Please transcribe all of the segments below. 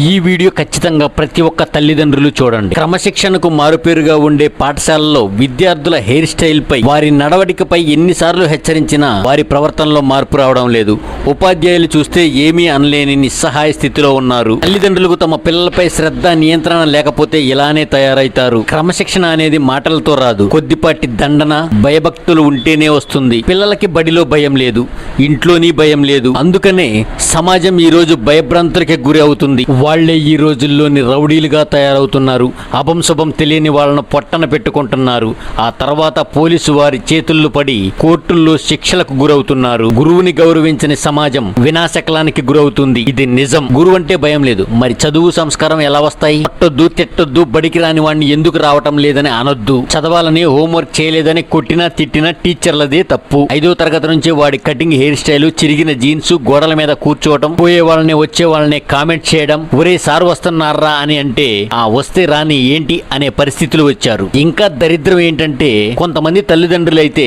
ఈ వీడియో ఖచ్చితంగా ప్రతి ఒక్క తల్లిదండ్రులు చూడండి. క్రమశిక్షణకు మారుపేరుగా ఉండే పాఠశాలలో విద్యార్థుల హెయిర్ స్టైల్ పై వారి నడవడికపై ఎన్నిసార్లు హెచ్చరించినా వారి ప్రవర్తనలో మార్పు రావడం లేదు. ఉపాధ్యాయులు చూస్తే ఏమీ అనలేని నిస్సహాయ స్థితిలో ఉన్నారు. తల్లిదండ్రులకు తమ పిల్లలపై శ్రద్ధ నియంత్రణ లేకపోతే ఇలానే తయారైతారు. క్రమశిక్షణ అనేది మాటలతో రాదు. కొద్దిపాటి దండన భయభక్తులు ఉంటేనే వస్తుంది. పిల్లలకి బడిలో భయం లేదు. ఇంట్లోని భయం లేదు. అందుకనే సమాజం ఈ రోజు భయభ్రాంతులకి గురి అవుతుంది. వాళ్ళే ఈ రోజుల్లోని రౌడీలుగా తయారవుతున్నారు. అభంశుభం తెలియని వాళ్ళను పొట్టన పెట్టుకుంటున్నారు. ఆ తర్వాత పోలీసు వారి చేతుల్లో పడి కోర్టుల్లో శిక్షలకు గురవుతున్నారు. గురువుని గౌరవించని సమాజం వినాశకలానికి గురవుతుంది. ఇది నిజం. గురువు అంటే భయం లేదు. మరి చదువు సంస్కారం ఎలా వస్తాయి? పట్టొద్దు తిట్టొద్దు బడికి రాని వాడిని ఎందుకు రావటం లేదని అనొద్దు. చదవాలని హోంవర్క్ చేయలేదని కొట్టినా తిట్టినా టీచర్లదే తప్పు. ఐదో తరగతి నుంచి వాడి కటింగ్ హెయిర్ స్టైల్ చిరిగిన జీన్స్ గోడల మీద కూర్చోవటం పోయే వాళ్ళని వచ్చే వాళ్ళని కామెంట్ చేయడం ఒరే సార్ వస్తున్నారా అని అంటే ఆ వస్తే రాని ఏంటి అనే పరిస్థితులు వచ్చారు. ఇంకా దరిద్రం ఏంటంటే కొంతమంది తల్లిదండ్రులు అయితే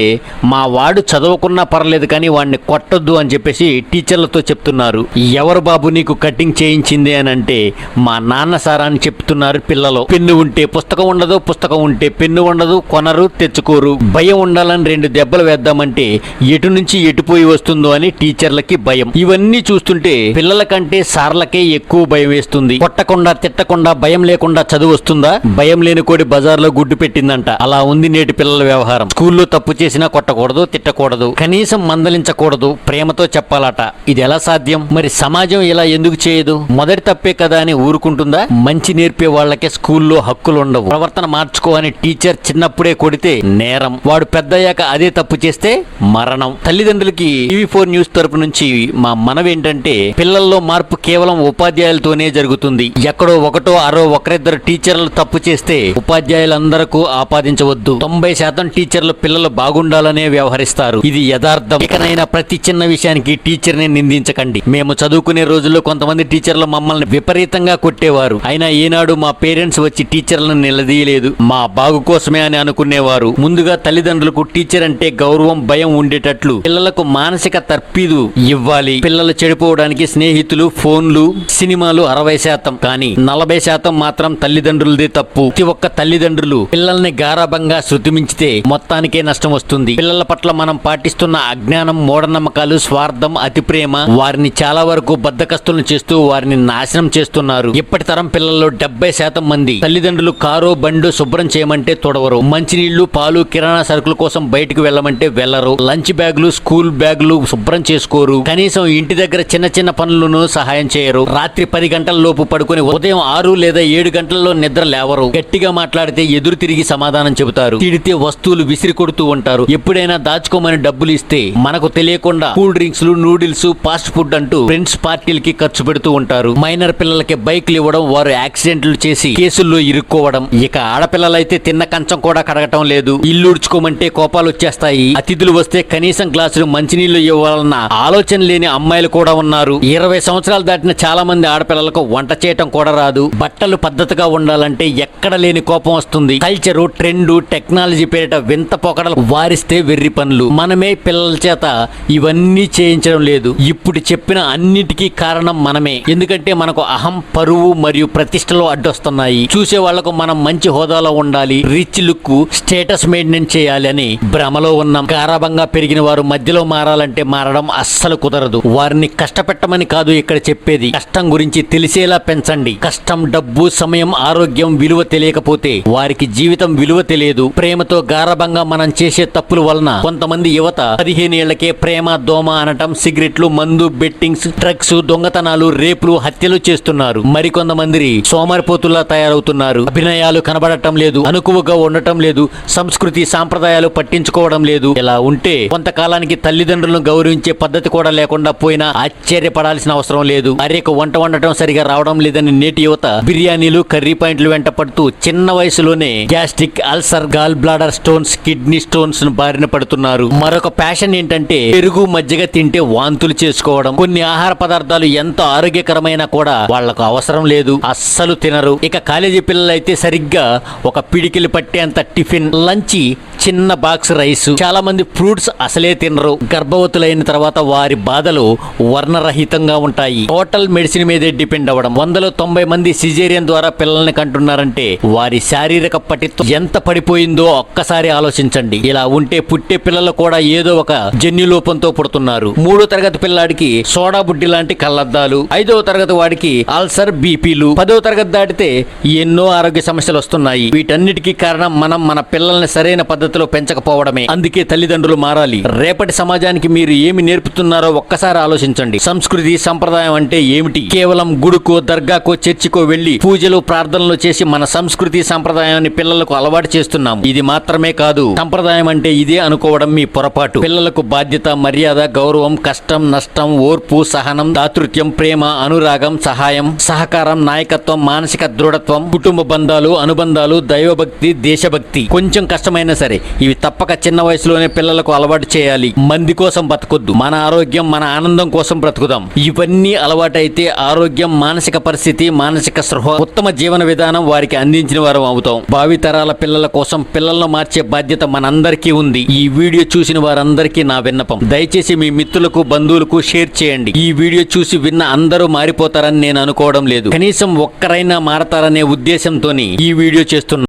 మా వాడు చదవకున్నా పర్లేదు కానీ వాడిని కొట్టొద్దు అని చెప్పేసి టీచర్లతో చెప్తున్నారు. ఎవరు బాబు నీకు కటింగ్ చేయించింది అని అంటే మా నాన్న సారా అని చెప్తున్నారు పిల్లలు. పెన్ను ఉంటే పుస్తకం ఉండదు పుస్తకం ఉంటే పెన్ను ఉండదు కొనరు తెచ్చుకోరు. భయం ఉండాలని రెండు దెబ్బలు వేద్దామంటే ఎటు నుంచి ఎటుపోయి వస్తుందో అని టీచర్లకి భయం. ఇవన్నీ చూస్తుంటే పిల్లల కంటే సార్లకే ఎక్కువ భయం వేస్తుంది. కొట్టకుండా తిట్టకుండా భయం లేకుండా చదువు వస్తుందా? భయం లేని కోడి బజార్లో గుడ్డు పెట్టిందంట. అలా ఉంది నేటి పిల్లల వ్యవహారం. స్కూల్లో తప్పు చేసినా కొట్టకూడదు తిట్టకూడదు. కనీసం మందలించకూడదు ప్రేమతో చెప్పాలట. ఇది ఎలా సాధ్యం? మరి సమాజం ఇలా ఎందుకు చేయదు? మొదటి తప్పే కదా అని ఊరుకుంటుందా? మంచి నేర్పే వాళ్ళకే స్కూల్లో హక్కులు ఉండవు ప్రవర్తన మార్చుకో అని టీచర్ చిన్నప్పుడే కొడితే నేరం. వాడు పెద్దయ్యాక అదే తప్పు చేస్తే మరణం. తల్లిదండ్రులకి టీవీ ఫోర్ న్యూస్ తరపు నుంచి మా మనవి ఏంటంటే పిల్లల్లో మార్పు కేవలం ఉపాధ్యాయులతోనే జరుగుతుంది. ఎక్కడో ఒకటో అరో ఒకరిద్దరు టీచర్లు తప్పు చేస్తే ఉపాధ్యాయులందరకు ఆపాదించవద్దు. తొంభై శాతం టీచర్లు పిల్లలు బాగుండాలనే వ్యవహరిస్తారు. ఇది యథార్థం. ఇకనైనా ప్రతి చిన్న విషయానికి టీచర్ని నిందించకండి. మేము చదువుకునే రోజుల్లో కొంతమంది టీచర్లు మమ్మల్ని విపరీతంగా కొట్టేవారు. అయినా ఈనాడు మా పేరెంట్స్ వచ్చి టీచర్లను నిలదీయలేదు. మా బాగు కోసమే అని అనుకునేవారు. ముందుగా తల్లిదండ్రులకు టీచర్ అంటే గౌరవం భయం ఉండేటట్లు. పిల్లలకు మానసిక తర్పీదు ఇవ్వాలి. పిల్లలు చెడిపోవడానికి స్నేహితులు ఫోన్లు సినిమాలు అరవై శాతం. కానీ నలభై శాతం మాత్రం తల్లిదండ్రులదే తప్పు. ప్రతి ఒక్క తల్లిదండ్రులు పిల్లల్ని గారాభంగా శృతిమించితే మొత్తానికే నష్టం వస్తుంది. పిల్లల పట్ల మనం పాటిస్తున్న అజ్ఞానం మూఢనమ్మకాలు స్వార్థం అతి ప్రేమ వారిని చాలా వరకు బద్దకస్తులను చేస్తూ వారిని నాశనం చేస్తున్నారు. ఇప్పటి తరం పిల్లల్లో డెబ్బై శాతం మంది తల్లిదండ్రులు కారు బండు శుభ్రం చేయమంటే తొడవరు. మంచినీళ్ళు పాలు కిరాణా సరుకుల కోసం బయటకు వెళ్ళమంటే వెళ్ళరు లంచ్ బ్యాగులు స్కూల్ బ్యాగులు శుభ్రం చేసుకోరు. కనీసం ఇంటి దగ్గర చిన్న చిన్న పనులను సహాయం చేయరు. రాత్రి పది గంటల లోపు పడుకుని ఉదయం ఆరు లేదా ఏడు గంటల్లో నిద్ర లేవరు. గట్టిగా మాట్లాడితే ఎదురు తిరిగి సమాధానం చెబుతారు. తిడితే వస్తువులు విసిరి కొడుతూ ఉంటారు. ఎప్పుడైనా దాచుకోమని డబ్బులు ఇస్తే మనకు తెలియకుండా cool drinks noodles fast food అంటూ ఫ్రెండ్స్ పార్టీలకి ఖర్చు పెడుతూ ఉంటారు. మైనర్ పిల్లలకి బైక్లు ఇవ్వడం వారు యాక్సిడెంట్లు చేసి కేసుల్లో ఇరుక్కోవడం. ఇక ఆడపిల్లలైతే తిన్న కంచం కూడా కడగటం లేదు. ఇల్లు ఉడ్చుకోమంటే కోపాలు వచ్చేస్తాయి. అతిథులు వస్తే కనీసం గ్లాసులు మంచినీళ్ళు ఇవ్వాలన్న ఆలోచన లేని అమ్మాయిలు కూడా ఉన్నారు. ఇరవై సంవత్సరాలు దాటిన చాలా మంది ఆడపిల్లలు పిల్లలకు వంట చేయటం కూడా రాదు. బట్టలు పద్ధతిగా ఉండాలంటే ఎక్కడ లేని కోపం వస్తుంది. కల్చరు ట్రెండ్ టెక్నాలజీ పేరిట వింత పొకడలు వారిస్తే వెర్రి పనులు. మనమే పిల్లల చేత ఇవన్నీ చేయించడం లేదు. ఇప్పుడు చెప్పిన అన్నిటికీ కారణం మనమే. ఎందుకంటే మనకు అహం పరువు మరియు ప్రతిష్టలు అడ్డొస్తున్నాయి. చూసే వాళ్ళకు మనం మంచి హోదాలో ఉండాలి. రిచ్ లుక్ స్టేటస్ మెయింటైన్ చేయాలి అని భ్రమలో ఉన్నాం. గారాభంగా పెరిగిన వారు మధ్యలో మారాలంటే మారడం అస్సలు కుదరదు. వారిని కష్టపెట్టమని కాదు ఇక్కడ చెప్పేది. కష్టం గురించి తెలిసేలా పెంచండి. కష్టం డబ్బు సమయం ఆరోగ్యం విలువ తెలియకపోతే వారికి జీవితం విలువ తెలియదు. ప్రేమతో గారభంగా మనం చేసే తప్పుల వలన కొంతమంది యువత పదిహేను ఏళ్ళకే ప్రేమ దోమ అనటం సిగరెట్లు మందు బెట్టింగ్స్ డ్రగ్స్ దొంగతనాలు రేపులు హత్యలు చేస్తున్నారు. మరికొంతమంది సోమరిపోతుల్లా తయారవుతున్నారు. అభినయాలు కనబడటం లేదు అనుకువగా ఉండటం లేదు సంస్కృతి సాంప్రదాయాలు పట్టించుకోవడం లేదు. ఇలా ఉంటే కొంతకాలానికి తల్లిదండ్రులను గౌరవించే పద్ధతి కూడా లేకుండా పోయినా ఆశ్చర్యపడాల్సిన అవసరం లేదు. అరేక వంట వండటం సరిగా రావడం లేదని నేటి యువత బిర్యానీలు కర్రీ పాయింట్లు వెంట పడుతూ చిన్న వయసులోనే gastric ulcer gall bladder stones kidney stones బారిన పడుతున్నారు. మరొక ప్యాషన్ ఏంటంటే పెరుగు మజ్జిగ తింటే వాంతులు చేసుకోవడం. కొన్ని ఆహార పదార్థాలు ఎంత ఆరోగ్యకరమైనా కూడా వాళ్ళకు అవసరం లేదు అస్సలు తినరు. ఇక కాలేజీ పిల్లలైతే సరిగ్గా ఒక పిడికిలు పట్టేంత టిఫిన్ లంచి చిన్న బాక్స్ రైస్ చాలా మంది ఫ్రూట్స్ అసలే తినరు. గర్భవతులైన తర్వాత వారి బాధలు వర్ణరహితంగా ఉంటాయి. టోటల్ మెడిసిన్ మీదే డిపెండ్ అవ్వడం. వందలో తొంభై మంది సిజేరియన్ ద్వారా పిల్లల్ని కంటున్నారంటే వారి శారీరక పటిత్వం ఎంత పడిపోయిందో ఒక్కసారి ఆలోచించండి. ఇలా ఉంటే పుట్టే పిల్లలు కూడా ఏదో ఒక జన్యు లోపంతో పుడుతున్నారు. మూడో తరగతి పిల్లాడికి సోడా బుడ్డి లాంటి కళ్ళద్దాలు. ఐదవ తరగతి వాడికి అల్సర్ బీపీలు. పదవ తరగతి దాటితే ఎన్నో ఆరోగ్య సమస్యలు వస్తున్నాయి. వీటన్నిటికీ కారణం మనం మన పిల్లల్ని సరైన పద్ధతి పద్ధతిలో పెంచకపోవడమే. అందుకే తల్లిదండ్రులు మారాలి. రేపటి సమాజానికి మీరు ఏమి నేర్పుతున్నారో ఒక్కసారి ఆలోచించండి. సంస్కృతి సంప్రదాయం అంటే ఏమిటి? కేవలం గుడుకో దర్గాకో చర్చికో వెళ్ళి పూజలు ప్రార్థనలు చేసి మన సంస్కృతి సంప్రదాయాన్ని పిల్లలకు అలవాటు చేస్తున్నాం ఇది మాత్రమే కాదు సంప్రదాయం అంటే ఇదే అనుకోవడం మీ పొరపాటు. పిల్లలకు బాధ్యత మర్యాద గౌరవం కష్టం నష్టం ఓర్పు సహనం దాతృత్యం ప్రేమ అనురాగం సహాయం సహకారం నాయకత్వం మానసిక దృఢత్వం కుటుంబ బంధాలు అనుబంధాలు దైవభక్తి దేశభక్తి. కొంచెం కష్టమైనా సరే ఇవి తప్పక చిన్న వయసులోనే పిల్లలకు అలవాటు చేయాలి. మంది కోసం బతకొద్దు. మన ఆరోగ్యం మన ఆనందం కోసం బ్రతుకుదాం. ఇవన్నీ అలవాటైతే ఆరోగ్యం మానసిక పరిస్థితి మానసిక సృహ ఉత్తమ జీవన విధానం వారికి అందించిన వారం అవుతాం. భావితరాల పిల్లల కోసం పిల్లలను మార్చే బాధ్యత మనందరికీ ఉంది. ఈ వీడియో చూసిన వారందరికీ నా విన్నపం. దయచేసి మీ మిత్రులకు బంధువులకు షేర్ చేయండి. ఈ వీడియో చూసి విన్న అందరూ మారిపోతారని నేను అనుకోవడం లేదు. కనీసం ఒక్కరైనా మారతారనే ఉద్దేశంతోని ఈ వీడియో చేస్తున్నా